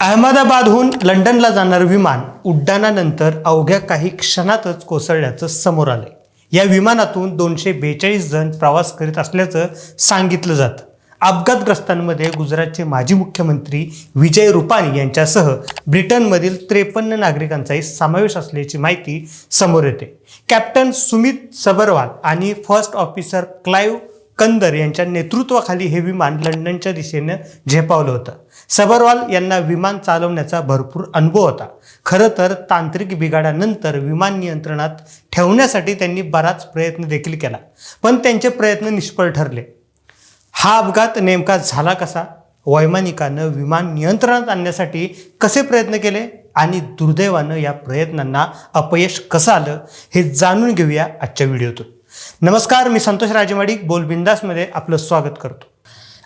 अहमदाबादहून लंडनला जाणारं विमान उड्डाणानंतर अवघ्या काही क्षणातच कोसळल्याचं समोर आलंय. या विमानातून दोनशे बेचाळीस जण प्रवास करीत असल्याचं सांगितलं जातं. अपघातग्रस्तांमध्ये गुजरातचे माजी मुख्यमंत्री विजय रुपानी यांच्यासह ब्रिटनमधील त्रेपन्न नागरिकांचाही समावेश असल्याची माहिती समोर येते. कॅप्टन सुमित सबरवाल आणि फर्स्ट ऑफिसर क्लाइव्ह कंदर यांच्या नेतृत्वाखाली हे विमान लंडनच्या दिशेनं झेपावलं होतं. सबरवाल यांना विमान चालवण्याचा भरपूर अनुभव होता. खरं तर तांत्रिक बिघाडानंतर विमान नियंत्रणात ठेवण्यासाठी त्यांनी बराच प्रयत्न देखील केला पण त्यांचे प्रयत्न निष्फळ ठरले. हा अपघात नेमका झाला कसा? वैमानिकानं विमान नियंत्रणात आणण्यासाठी कसे प्रयत्न केले? आणि दुर्दैवानं या प्रयत्नांना अपयश कसं आलं? हे जाणून घेऊया आजच्या व्हिडिओतून. नमस्कार मी संतोष राजेवाडी बोल बिंदासमध्ये आपलं स्वागत करतो.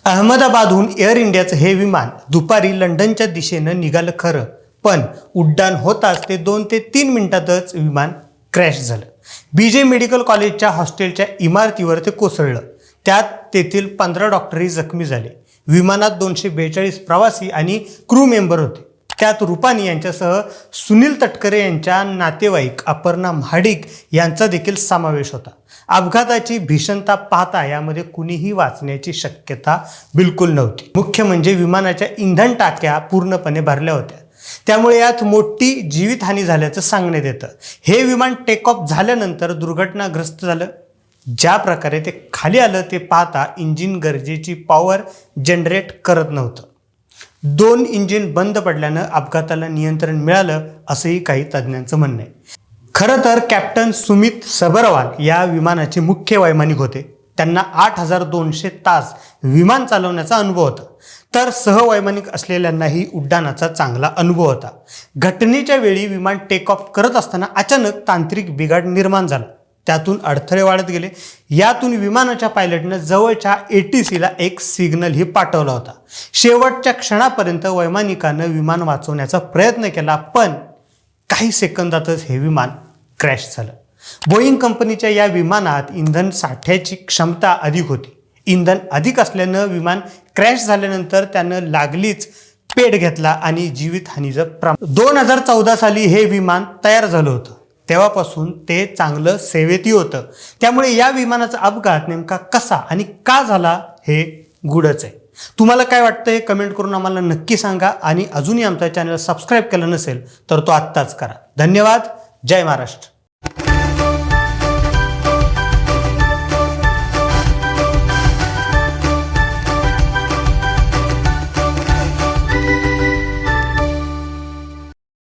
अहमदाबादहून एअर इंडियाचं हे विमान दुपारी लंडनच्या दिशेनं निघालं खरं पण उड्डाण होताच ते दोन ते तीन मिनिटातच विमान क्रॅश झालं. बी जे मेडिकल कॉलेजच्या हॉस्टेलच्या इमारतीवर ते कोसळलं. त्यात तेथील पंधरा डॉक्टरही जखमी झाले. विमानात दोनशे बेचाळीस प्रवासी आणि क्रू मेंबर होते. त्यात रुपानी यांच्यासह सुनील तटकरे यांच्या नातेवाईक अपर्णा म्हाडिक यांचा देखील समावेश होता. अपघाताची भीषणता पाहता यामध्ये कुणीही वाचण्याची शक्यता बिलकुल नव्हती. मुख्य म्हणजे विमानाच्या इंधन टाक्या पूर्णपणे भरल्या होत्या. त्यामुळे यात मोठी जीवितहानी झाल्याचं सांगण्यात येतं. हे विमान टेक ऑफ झाल्यानंतर दुर्घटनाग्रस्त झालं. ज्या प्रकारे ते खाली आलं ते पाहता इंजिन गरजेची पॉवर जनरेट करत नव्हतं. दोन इंजिन बंद पडल्यानं अपघाताला नियंत्रण मिळालं असंही काही तज्ज्ञांचं म्हणणं आहे. खरं तर कॅप्टन सुमित सबरवाल या विमानाचे मुख्य वैमानिक होते. त्यांना आठ हजार दोनशे तास विमान चालवण्याचा अनुभव होता. तर सहवैमानिक असलेल्यांनाही उड्डाणाचा चांगला अनुभव होता. घटनेच्या वेळी विमान टेक ऑफ करत असताना अचानक तांत्रिक बिघाड निर्माण झाला. त्यातून अडथळे वाढत गेले. यातून विमानाच्या पायलटनं जवळच्या ए टी सीला एक सिग्नलही पाठवला होता. शेवटच्या क्षणापर्यंत वैमानिकानं विमान वाचवण्याचा प्रयत्न केला पण काही सेकंदातच हे विमान क्रॅश झालं. बोईंग कंपनीच्या या विमानात इंधन साठ्याची क्षमता अधिक होती. इंधन अधिक असल्यानं विमान क्रॅश झाल्यानंतर त्यानं लागलीच पेट घेतला आणि जीवितहानीचं प्रमाण दोन हजार चौदा साली हे विमान तयार झालं होतं. तेव्हापासून ते चांगलं सेवेतही होतं. त्यामुळे या विमानाचा अपघात नेमका कसा आणि का झाला हे गुडच आहे. तुम्हाला काय वाटतं हे कमेंट करून आम्हाला नक्की सांगा आणि अजूनही आमचा चॅनल सबस्क्राईब केलं नसेल तर तो आत्ताच करा. धन्यवाद. जय महाराष्ट्र.